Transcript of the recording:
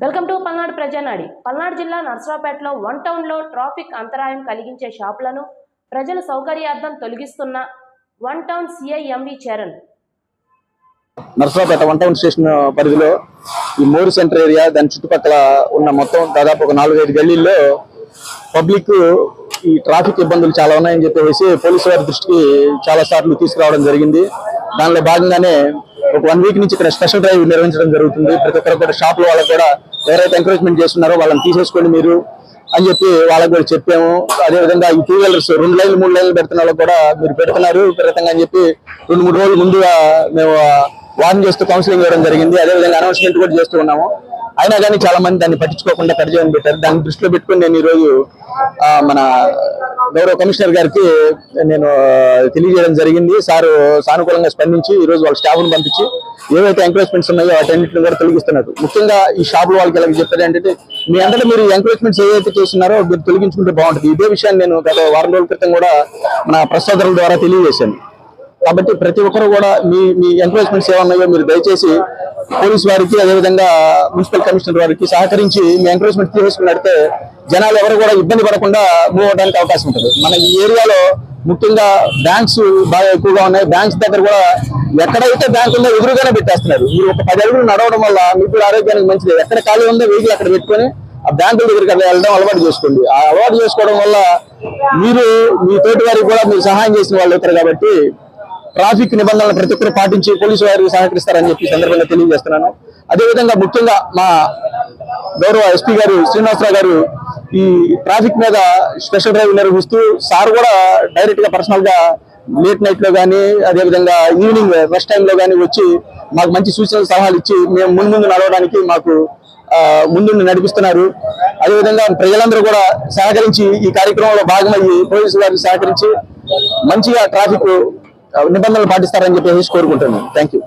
Welcome to Palnadu Prajanadi. Palnadu జిల్లా నర్సరావుపేటలో one టౌన్లో ట్రాఫిక్ అంతరాయం కలిగించే షాపులను ప్రజల సౌకర్యార్థం తొలగిస్తున్న one town CI MV Charan Narasaraopet one town station పరిధిలో ఈ మోరు సెంటర్ ఏరియా దాని చుట్టుపక్కల ఉన్న మొత్తం దాదాపు ఒక నాలుగైదు గల్లీల్లో పబ్లిక్ ఈ ట్రాఫిక్ ఇబ్బందులు చాలా ఉన్నాయని చెప్పేసి పోలీసు వారి దృష్టికి చాలా సార్లు తీసుకురావడం జరిగింది. దానిలో భాగంగానే ఒక వన్ వీక్ నుంచి ఇక్కడ స్పెషల్ డ్రైవ్ నిర్వహించడం జరుగుతుంది. ప్రతి ఒక్కరు కూడా లో వాళ్ళకు కూడా ఎవరైతే ఎంకరేజ్మెంట్ చేస్తున్నారో వాళ్ళని తీసేసుకోండి మీరు అని చెప్పి వాళ్ళకి కూడా చెప్పాము. అదే విధంగా ఈ టూ వీలర్స్ రెండు లైన్లు మూడు లైన్లు పెడుతున్న వాళ్ళకి కూడా మీరు పెడుతున్నారు. విపరీతంగా అని చెప్పి రెండు మూడు రోజులు ముందుగా మేము వార్న్ చేస్తూ కౌన్సిలింగ్ ఇవ్వడం జరిగింది. అదే విధంగా అనౌన్స్మెంట్ కూడా చేస్తూ ఉన్నాము. అయినా కానీ చాలా మంది దాన్ని పట్టించుకోకుండా కడిజేయని పెట్టారు. దాన్ని దృష్టిలో పెట్టుకుని నేను ఈరోజు మన గౌరవ కమిషనర్ గారికి నేను తెలియజేయడం జరిగింది. సారు సానుకూలంగా స్పందించి ఈ రోజు వాళ్ళ స్టాఫ్ను పంపించి ఏవైతే ఎంకరేజ్మెంట్స్ ఉన్నాయో వాటన్నింటిని కూడా తొలగిస్తున్నారు. ముఖ్యంగా ఈ షాపుల వాళ్ళకి ఎలా చెప్పారు ఏంటంటే మీ అందరూ మీరు ఎంకరేజ్మెంట్స్ ఏవైతే చేస్తున్నారో మీరు తొలగించుకుంటే బాగుంటుంది. ఇదే విషయాన్ని నేను గత వారం రోజుల క్రితం కూడా మన ప్రసాదరుల ద్వారా తెలియజేశాను. కాబట్టి ప్రతి ఒక్కరు కూడా మీ మీ ఎంకరేజ్మెంట్స్ ఏమన్నాయో మీరు దయచేసి పోలీస్ వారికి అదేవిధంగా మున్సిపల్ కమిషనర్ వారికి సహకరించి మీ ఎంకరేజ్మెంట్ తీసుకున్నట్టే జనాలు ఎవరు కూడా ఇబ్బంది పడకుండా మూవ్ అవడానికి అవకాశం ఉంటుంది. మన ఈ ఏరియాలో ముఖ్యంగా బ్యాంక్స్ బాగా ఎక్కువగా ఉన్నాయి. బ్యాంక్స్ దగ్గర కూడా ఎక్కడైతే బ్యాంక్ ఉందో ఎదురుగానే పెట్టేస్తున్నారు. మీరు ఒక పది అడుగులు నడవడం వల్ల మీకు కూడా ఆరోగ్యానికి మంచిది. ఎక్కడ ఖాళీ ఉందో వెహికల్ అక్కడ పెట్టుకొని ఆ బ్యాంకుల దగ్గరికి వెళ్ళడం అలవాటు చేసుకోండి. ఆ అలవాటు చేసుకోవడం వల్ల మీరు మీ తోటి వారికి కూడా మీరు సహాయం చేసిన వాళ్ళు అవుతారు కాబట్టి ట్రాఫిక్ నిబంధనలు ప్రతి ఒక్కరు పాటించి పోలీసు వారికి సహకరిస్తారని చెప్పి ఈ సందర్భంగా తెలియజేస్తున్నాను. అదేవిధంగా ముఖ్యంగా మా గౌరవ ఎస్పీ గారు శ్రీనివాసరావు గారు ఈ ట్రాఫిక్ మీద స్పెషల్ డ్రైవ్ నిర్వహిస్తూ సార్ కూడా డైరెక్ట్గా పర్సనల్గా లేట్ నైట్లో కానీ అదేవిధంగా ఈవినింగ్ రెస్ట్ టైంలో కానీ వచ్చి మాకు మంచి సూచనలు సలహాలు ఇచ్చి మేము ముందు ముందు నడవడానికి మాకు ముందుండి నడిపిస్తున్నారు. అదేవిధంగా ప్రజలందరూ కూడా సహకరించి ఈ కార్యక్రమంలో భాగమయ్యి పోలీసు వారికి సహకరించి మంచిగా ట్రాఫిక్ నిబంధనలు పాటిస్తారని చెప్పేసి కోరుకుంటున్నాను. Thank you